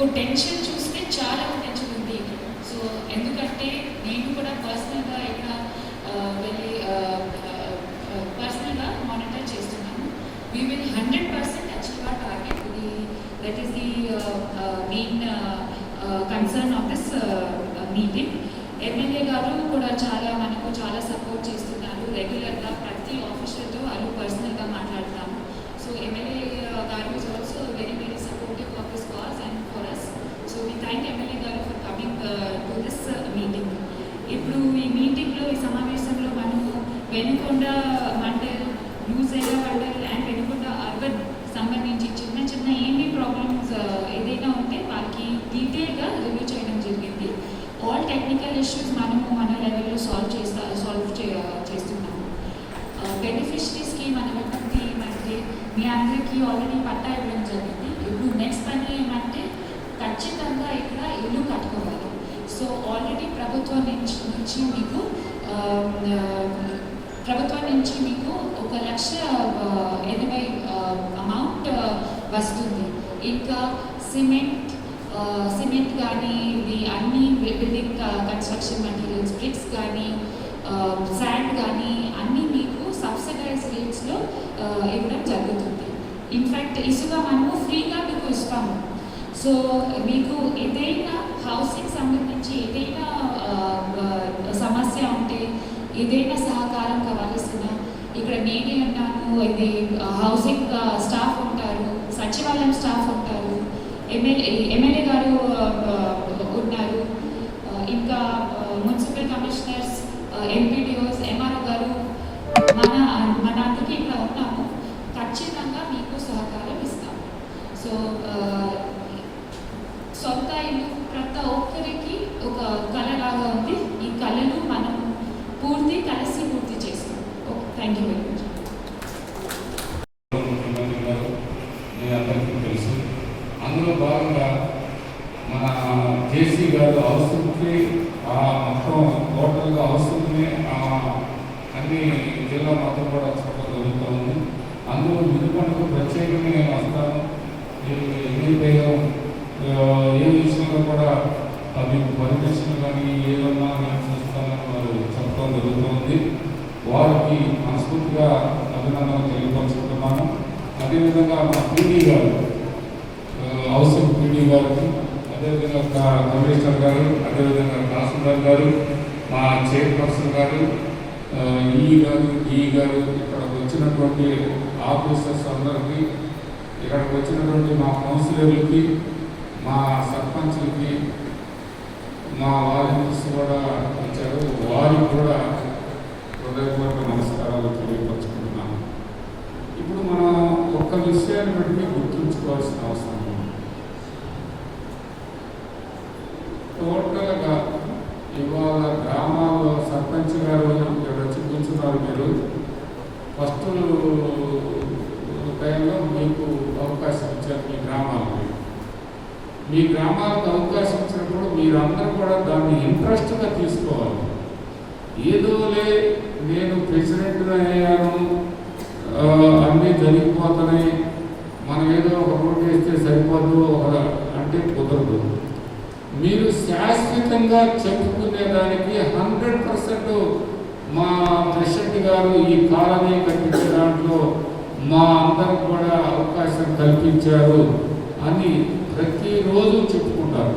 ఒక టెన్షన్ చూస్తే చాలా టెన్షన్ ఉంది. సో ఎందుకంటే నేను కూడా పర్సనల్గా ఇక్కడ వెళ్ళి పర్సనల్గా మానిటర్ చేస్తున్నాను. We will hundred percent achieve our target ఇది that is the main concern of this meeting MLA గారు కూడా చాలా మనకు చాలా సపోర్ట్ చేస్తున్నారు. రెగ్యులర్గా ప్రతి ఆఫీసర్తో వాళ్ళు పర్సనల్గా మాట్లాడుతున్నారు సో ఎమ్మెల్యే గారు is also very very supportive of this cause and for us so we thank MLA గారు for coming to this meeting ఇప్పుడు ఈ మీటింగ్లో ఈ సమావేశంలో మనము Venukonda mandal use area mandal and Venukonda urban సంబంధించి చిన్న చిన్న ఏమి ప్రాబ్లమ్స్ uh, ఏదైనా ఉంటే వాళ్ళకి డీటెయిల్గా రివ్యూ చేయడం జరిగింది. ఆల్ టెక్నికల్ ఇష్యూస్ మనము మన లెవెల్లో సాల్వ్ చేస్తా సాల్వ్ చే చేస్తున్నాము. బెనిఫిషరీస్కి మనం ఇబ్బంది ఏమంటే మీ అందరికీ ఆల్రెడీ పట్టా ఇవ్వడం జరిగింది. ఇప్పుడు నెక్స్ట్ పని ఏమంటే ఖచ్చితంగా ఇక్కడ ఇల్లు కట్టుకోవాలి. సో ఆల్రెడీ ప్రభుత్వం నుంచి నుంచి మీకు uh, uh, ప్రభుత్వం నుంచి మీకు ఒక లక్ష ఎనభై అమౌంట్ వస్తుంది. ఇంకా సిమెంట్ సిమెంట్ కానీ ఇది అన్ని బిల్డింగ్ కన్స్ట్రక్షన్ మెటీరియల్స్ బ్రిక్స్ కానీ శాండ్ కానీ అన్నీ మీకు సబ్సిడైజ్ రేట్స్లో ఇవ్వడం జరుగుతుంది. ఇన్ఫ్యాక్ట్ ఇసుక మనము ఫ్రీగా మీకు ఇస్తాము. సో మీకు ఏదైనా హౌసింగ్ సంబంధించి ఏదైనా సమస్య ఉంటే ఏదైనా సహకారం కావాల్సిన ఇక్కడ నేనే ఉన్నాను ఇది హౌసింగ్ స్టాఫ్ ఉంటారు సచివాలయం స్టాఫ్ ఉంటారు. ఎమ్మెల్యే ఎమ్మెల్యే గారు ఆ, ఆ, ఉన్నారు ఆ, ఇంకా మున్సిపల్ కమిషనర్స్ ఎంపీడీఓస్ ఎంఆర్ఓ గారు మన మన అందరికీ ఇక్కడ ఉన్నాము ఖచ్చితంగా మీకు సహకారం ఇస్తాము సో ఆ, సొంత ఇల్లు ప్రతి ఒక్కరికి ఒక కళ లాగా ఉంది ఈ కళను మనం పూర్తి కలిసి పూర్తి చేస్తాం okay thank you very much ముఖ్యమంత్రి గారు మీ అందరికీ తెలుసు అందులో భాగంగా మన జేసీ గారు హౌసింగ్కి ఆ మొత్తం టోటల్గా హౌసింగ్ని అన్ని జిల్లా మొత్తం కూడా చెప్పడం జరుగుతుంది అందులో వినుకొండకు ప్రత్యేకంగా నేను వస్తాను మీరు ఏదైతే ఏ విషయంలో కూడా మీకు పర్మిషన్ కానీ ఏదన్నా నేను చూస్తానని వారు చెప్పడం జరుగుతుంది వారికి మనస్ఫూర్తిగా అభినందనలు తెలియపరుచుకుంటున్నాను. అదేవిధంగా మా పీడీ గారు హౌసింగ్ పీడీ గారికి అదేవిధంగా కమిషనర్ గారు అదేవిధంగా తహసీల్దార్ గారు మా చైర్పర్సన్ గారు ఈ గారు ఈ గారు ఇక్కడికి వచ్చినటువంటి ఆఫీసర్స్ అందరికీ ఇక్కడికి వచ్చినటువంటి మా కౌన్సిలర్లకి మా సర్పంచ్లకి మా వాలంటీర్స్ కూడా వచ్చారు. వారికి కూడా హృదయపూర్వక నమస్కారాలు తెలియపరచుకుంటున్నాను. ఇప్పుడు మనం ఒక్క విషయాన్ని బట్టి గుర్తుంచుకోవాల్సిన అవసరం ఉంది టోటల్గా ఇవాళ గ్రామాల్లో సర్పంచ్ గారు ఇక్కడ వచ్చి కూర్చున్నారు మీరు ఫస్ట్ టైంలో మీకు అవకాశం ఇచ్చారు మీ గ్రామాలకి మాకు అవకాశం ఇచ్చినప్పుడు మీరందరూ కూడా దాన్ని ఇంట్రెస్ట్గా తీసుకోవాలి. ఏదోలే నేను ప్రెసిడెంట్ అయ్యాను అన్నీ జరిగిపోతున్నాయి. మనం ఏదో ఒక రోడ్డు వేస్తే సరిపోదు అంటే కుదరదు. మీరు శాశ్వతంగా చెప్పుకునేదానికి హండ్రెడ్ పర్సెంట్ మా ప్రెసిడెంట్ గారు ఈ కాలనీ కట్టించే దాంట్లో మా అందరికి కూడా అవకాశం కల్పించారు అని ప్రతిరోజు చెప్పుకుంటారు.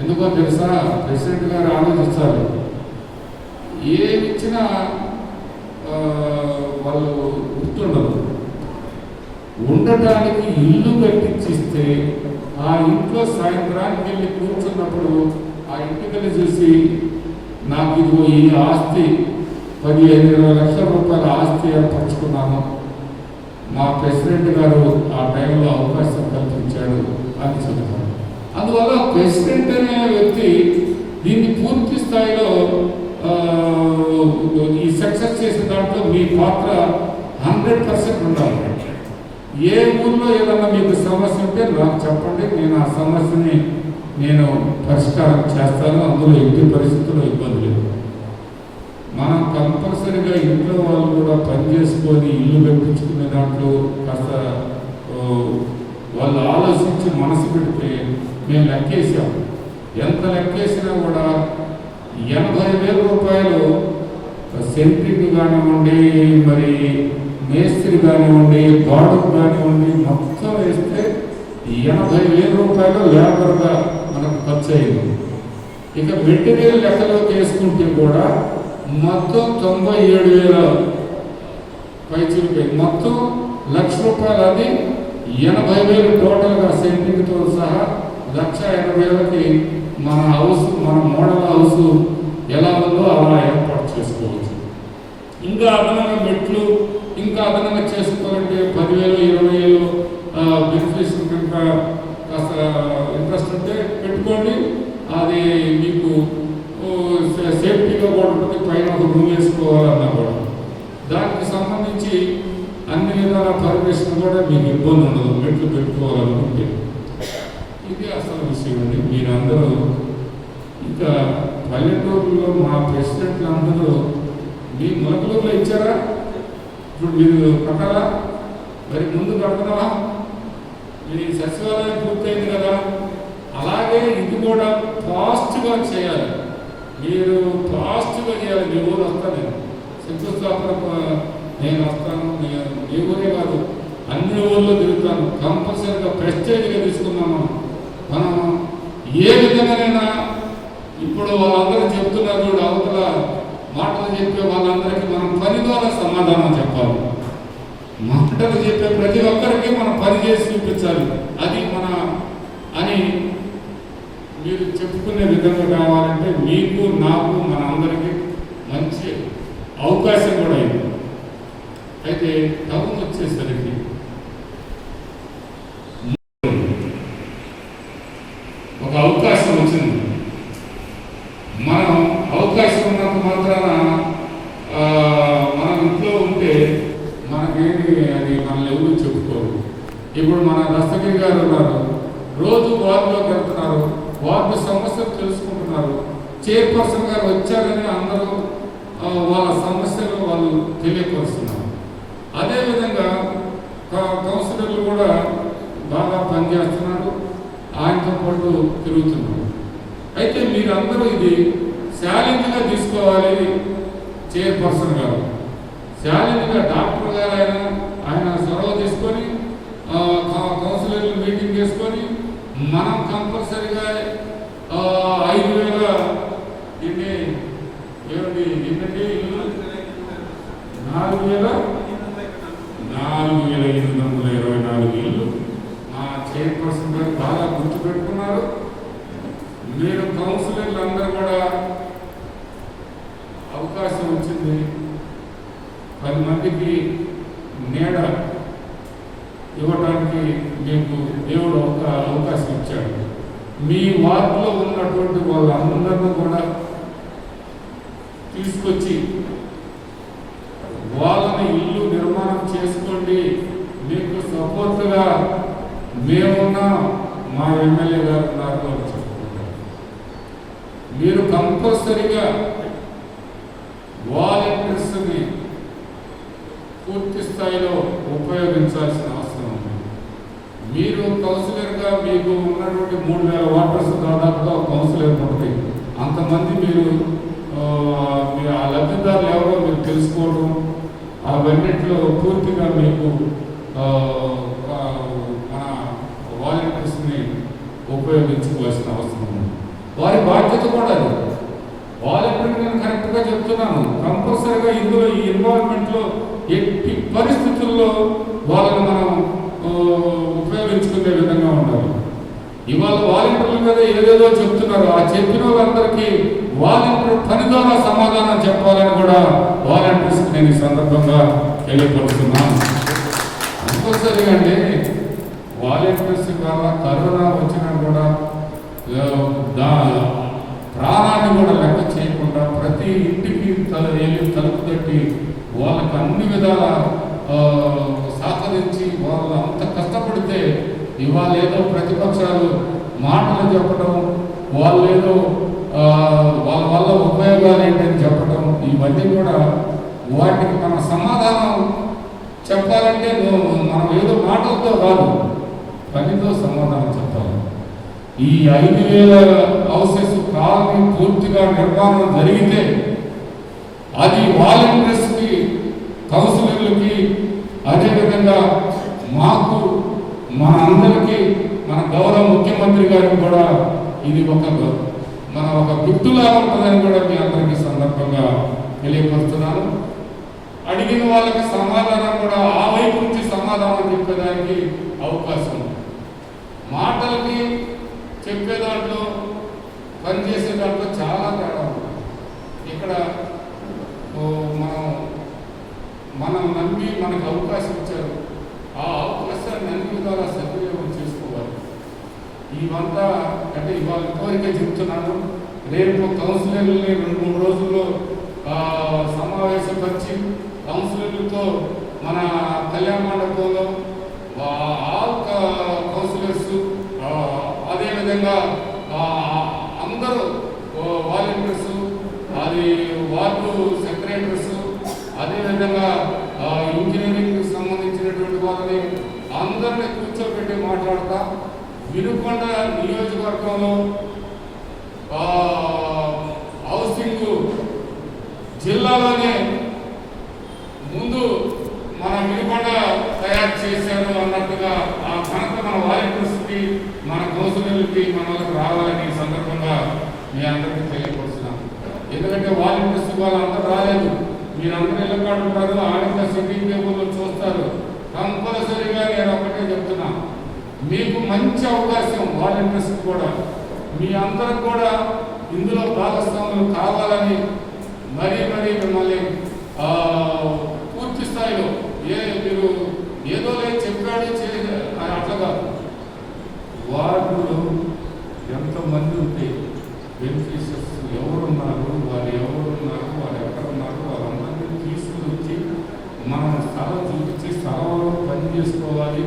ఎందుకో తెలుసా? ప్రెసిడెంట్ గారు ఆలోచించాలి ఏమిచ్చినా వాళ్ళు గుర్తుండదు ఉండటానికి ఇల్లు కట్టించిస్తే ఆ ఇంట్లో సాయంత్రానికి వెళ్ళి కూర్చున్నప్పుడు ఆ ఇంటికని చూసి నాకు ఇదిగో ఈ ఆస్తి పదిహేను ఇరవై లక్షల రూపాయల ఆస్తి ఏర్పరచుకున్నాను మా ప్రెసిడెంట్ గారు ఆ టైంలో అవకాశం కల్పించాడు అని చెబుతారు అందువల్ల ప్రెసిడెంట్ అనే వ్యక్తి దీన్ని పూర్తి స్థాయిలో ఈ సక్సెస్ చేసిన దాంట్లో మీ పాత్ర హండ్రెడ్ పర్సెంట్ ఉండాలి. ఏ ఊర్లో ఏదన్నా మీకు సమస్య ఉంటే నాకు చెప్పండి. నేను ఆ సమస్యని నేను పరిష్కారం చేస్తాను. అందులో ఎట్టి పరిస్థితుల్లో ఇబ్బంది లేదు. మనం కంపల్సరీగా ఇంట్లో వాళ్ళు కూడా పని చేసుకొని ఇల్లు కట్టించుకునే దాంట్లో కాస్త వాళ్ళు ఆలోచించి మనసు పెడితే మేము లెక్కేసాం ఎంత లెక్కేసినా కూడా ఎనభై వేల రూపాయలు సెంట్రింగ్ కానివ్వండి మరి మేస్త్రి కానివ్వండి బాడుకు కానివ్వండి మొత్తం వేస్తే ఎనభై వేల రూపాయలు లేబర్గా మనకు ఖర్చు అయింది ఇక మెటీరియల్ లెక్కలోకి వేసుకుంటే కూడా మొత్తం తొంభై ఏడు వేల మొత్తం లక్ష రూపాయలు అది ఎనభై వేలు టోటల్గా సెంటింగ్తో సహా లక్ష ఎనభై వేలకి మన హౌస్ మన మోడల్ హౌస్ ఎలా ఉందో అలా ఏర్పాటు చేసుకోవచ్చు. ఇంకా అదనంగా మెట్లు ఇంకా అదనంగా చేసుకోవాలంటే పదివేలు ఇరవై వేలు బెనిఫిట్స్ కనుక కాస్త ఇంట్రెస్ట్ ఉంటే పెట్టుకోండి. అది మీకు ఓ, సేఫ్టీగా కూడా ఉంటుంది. పైన ఒక రూమ్ వేసుకోవాలన్నా కూడా. దానికి సంబంధించి అన్ని విధాల పర్మిషన్ కూడా మీకు ఇబ్బంది ఉండదు. మెట్లు పెట్టుకోవాలనుకుంటే. ఇది అసలు విషయం అండి. మీరందరూ ఇంకా పల్లెటూరులో మా ప్రెసిడెంట్లు అందరూ మీ మొలకలూరులో ఇచ్చారా? ఇప్పుడు మీరు కట్టాలా? మరి ముందు కడుతున్నావా? మీ సచివాలయం పూర్తయింది కదా. అలాగే ఇది కూడా ఫాస్ట్గా చేయాలి. మీరు ఫాస్ట్గా చేయాలి. మీ ఊరు వస్తా నేను. శంకుస్థాపన నేను వస్తాను నేను ఏ ఊరే కాదు అన్ని ఊళ్ళో తిరుగుతాను కంపల్సరీగా ప్రెస్టేజ్గా తీసుకున్నాము మనం ఏ విధంగానైనా ఇప్పుడు వాళ్ళందరూ చెప్తున్నారు చూడు అవతల మాటలు చెప్పే వాళ్ళందరికీ మనం పని ద్వారా సమాధానం చెప్పాలి. మాటలు చెప్పే ప్రతి ఒక్కరికి మనం పని చేసి చూపించాలి. అది మన అని మీరు చెప్పుకునే విధంగా కావాలంటే మీకు నాకు మన అందరికీ అవకాశం కూడా అయింది అయితే టౌన్ వచ్చేసరికి ఒక అవకాశం వచ్చింది. మనం అవకాశం ఉన్నంత మాత్రాన మనం ఇంట్లో ఉంటే మనకేమి అది మనల్ని ఎవరు చెప్పుకోరు. ఇప్పుడు మన దస్తగిరి గారు ఉన్నారు. రోజు వార్డులోకి వెళ్తున్నారు. వార్డు సమస్యలు తెలుసుకుంటున్నారు. చైర్పర్సన్ గారు వచ్చారని అందరూ వాళ్ళ సమస్యలు వాళ్ళు తెలియపరుస్తున్నారు. అదేవిధంగా కౌన్సిలర్లు కూడా బాగా పనిచేస్తున్నాడు ఆయనతో పాటు తిరుగుతున్నారు. అయితే మీరందరూ ఇది ఛాలెంజ్గా తీసుకోవాలి చైర్పర్సన్ గారు. ఛాలెంజ్గా డాక్టర్ గారు ఆయన ఆయన చొరవ తీసుకొని ఆ, కౌన్సిలర్లు మీటింగ్ చేసుకొని మనం కంపల్సరిగా ఐదు వేల ఇన్ని ఏమిటి ఎన్నండి ఇల్లు నాలుగు వేల నాలుగు వేల ఎనిమిది వందల ఇరవై నాలుగు ఇల్లు మా చైర్పర్సన్ గారు బాగా గుర్తుపెట్టుకున్నారు. మీరు కౌన్సిలర్లు అందరూ కూడా అవకాశం వచ్చింది. పది మందికి నీడ ఇవ్వడానికి మీకు దేవుడు ఒక అవకాశం ఇచ్చాడు. మీ వార్డులో ఉన్నటువంటి వాళ్ళందరినీ కూడా తీసుకొచ్చి వాళ్ళని ఇల్లు నిర్మాణం చేసుకోండి మీకు సపోర్ట్గా మేమున్నా మా ఎమ్మెల్యే గారు ఉన్నారు వాళ్ళు చెప్పుకుంటారు. మీరు కంపల్సరిగా వాలంటీర్స్ని పూర్తి స్థాయిలో ఉపయోగించాల్సిన అవసరం ఉంది. మీరు కౌన్సిలర్గా మీకు ఉన్నటువంటి మూడు వేల వాటర్స్ దాదాపుగా కౌన్సిలర్ ఉంటుంది. అంతమంది మీరు మీ ఆ లబ్ధిదారులు ఎవరో మీరు తెలుసుకోవడం అవన్నింటిలో పూర్తిగా మీకు ఆ, ఆ, మన వాలంటీర్స్ని ఉపయోగించుకోవాల్సిన అవసరం ఉంది. వారి బాధ్యత కూడా అది. నేను కరెక్ట్గా చెప్తున్నాను. కంపల్సరీగా ఇందులో ఈ ఇన్వాల్వ్మెంట్లో ఎట్టి పరిస్థితుల్లో వాళ్ళని మనం ఉపయోగించుకునే విధంగా ఉండాలి. ఇవాళ వాలంటీర్ల మీద ఏదేదో చెప్తున్నారు. ఆ చెప్పిన వాళ్ళందరికీ వాలంటీర్ పని ద్వారా సమాధానం చెప్పాలని కూడా వాలంటీర్స్కి నేను ఈ సందర్భంగా తెలియపరుస్తున్నాను. కంపల్సరీ అంటే వాలంటీర్స్ ద్వారా కరోనా వచ్చినా కూడా దా ప్రాణాన్ని కూడా లెక్క చేయకుండా ప్రతి ఇంటికి తల వెళ్ళి తలుపు తట్టి వాళ్ళకి అన్ని విధాల సహకరించి వాళ్ళు అంత కష్టపడితే ఇవాళ ఏదో ప్రతిపక్షాలు మాటలు చెప్పడం వాళ్ళు ఏదో వాళ్ళ వల్ల ఉపయోగాలు ఏంటని చెప్పడం ఇవన్నీ కూడా వాటికి మన సమాధానం చెప్పాలంటే మనం ఏదో మాటలతో కాదు. పనితో సమాధానం చెప్పాలి ఈ ఐదు వేల హౌసెస్ కాలనీ పూర్తిగా నిర్మాణం జరిగితే అది వాలంటీర్స్కి కౌన్సిలర్లకి అదేవిధంగా మాకు మన అందరికీ మన గౌరవ ముఖ్యమంత్రి గారికి కూడా ఇది ఒక మన ఒక గుర్తులా ఉంటుందని కూడా మీ అందరికీ సందర్భంగా తెలియపరుస్తున్నాను. అడిగిన వాళ్ళకి సమాధానం కూడా ఆ వైపు నుంచి సమాధానం చెప్పేదానికి అవకాశం ఉంది. మాటలకి చెప్పే దాంట్లో పనిచేసే దాంట్లో చాలా తేడా ఇక్కడ ఓ, మనం మనం నమ్మి మనకు అవకాశం ఇచ్చారు. ఆ అవకాశాన్ని అన్ని విధాలా సద్వినియోగం చేసుకోవాలి. ఇవంతా అంటే ఇవాళ కోరిక చెప్తున్నాను. రేపు కౌన్సిలర్ని రెండు మూడు రోజుల్లో సమావేశపరిచి కౌన్సిలర్లతో మన కళ్యాణ మండపంలో ఆల్ క- కౌన్సిలర్స్ అదేవిధంగా అందరూ ఓ, వాలంటీర్స్ అది వార్డు సెక్రటరీస్ అదేవిధంగా ఆ, ఇంజనీరింగ్ సంబంధించినటువంటి వాళ్ళని అందరినీ కూర్చోబెట్టి మాట్లాడతా వినుకొండ నియోజకవర్గంలో హౌసింగ్ జిల్లాలోనే ముందు మన వినుకొండ తయారు చేశారు అన్నట్టుగా ఆ ఘనత మన వాలంటీర్స్కి మన కౌన్సిలర్లకి మన వాళ్ళకి రావాలని సందర్భంగా మీ అందరికీ తెలియపరుస్తున్నాం ఎందుకంటే వాలంటీర్స్ వాళ్ళందరూ రాలేదు. మీరందరూ ఇళ్ళకాడు ఉంటారు ఆడిక సిటీ టేబుల్లో చూస్తారు. కంపల్సరీగా నేను ఒకటే చెప్తున్నా. మీకు మంచి అవకాశం వాలంటీర్స్ కూడా. మీ అందరికి కూడా ఇందులో భాగస్వాములు కావాలని మరీ మరీ మిమ్మల్ని పూర్తి స్థాయిలో ఏ మీరు ఏదో లేదు చెప్పాడు చే అట్లా కాదు. వార్డులో ఎంతమంది ఉంటే బెనిఫిషియర్స్ ఎవరున్నారు వారు ఎవరున్నారు వారు ఎక్కడున్నారు వాళ్ళందరినీ తీసుకుని వచ్చి మనం స్థలం చూపించి స్థలంలో పని చేసుకోవాలి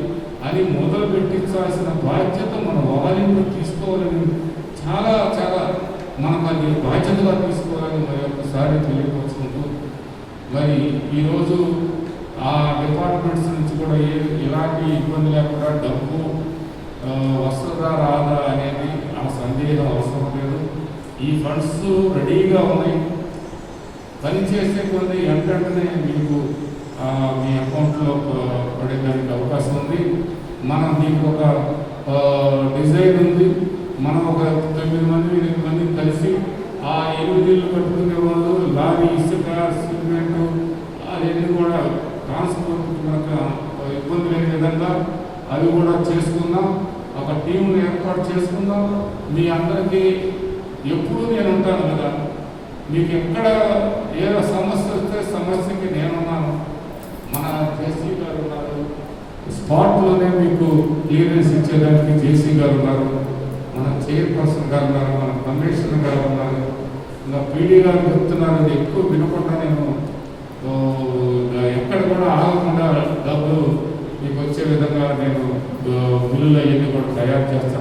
అని మొదలు పెట్టించాల్సిన బాధ్యత మన వాలంటీర్ తీసుకోవాలని చాలా చాలా మనకు అది బాధ్యతగా తీసుకోవాలని మరి ఒకసారి తెలియపరుచుకుంటూ మరి ఈరోజు ఆ డిపార్ట్మెంట్స్ నుంచి కూడా ఏ ఎలాంటి ఇబ్బంది లేకుండా డబ్బు వస్తుందా రాదా అనేది ఆ సందేహం అవసరం లేదు. ఈ ఫండ్స్ రెడీగా ఉన్నాయి. పని చేసే కొద్ది వెంటనే మీకు మీ అకౌంట్లో పడేదానికి అవకాశం ఉంది. మనం మీకు ఒక డిజైన్ ఉంది. మనం ఒక తొమ్మిది మంది ఎనిమిది మంది కలిసి ఆ ఎనిమిది ఇళ్ళు కట్టుకునే వాళ్ళు లారీ ఇసుక సిమెంట్ అవన్నీ కూడా ట్రాన్స్పోర్ట్ మనకు ఇబ్బంది లేని విధంగా అవి కూడా చేసుకుందాం. ఒక టీంను ఏర్పాటు చేసుకుందాం. మీ అందరికీ ఎప్పుడూ నేను ఉంటాను కదా. మీకు ఎక్కడ ఏ సమస్య వస్తే సమస్యకి నేనున్నాను. మన జేసీ గారు ఉన్నారు. స్పాట్లోనే మీకు క్లియరెన్స్ ఇచ్చేదానికి జేసీ గారు ఉన్నారు. మన చైర్పర్సన్ గారు ఉన్నారు. మన కమిషనర్ గారు ఉన్నారు. ఇంకా పీడీ గారు చెప్తున్నారు. ఎక్కువ వినకుండా నేను ఎక్కడ కూడా ఆగకుండా డబ్బులు మీకు వచ్చే విధంగా నేను ఓ, బిల్లులు అవన్నీ కూడా తయారు చేస్తాను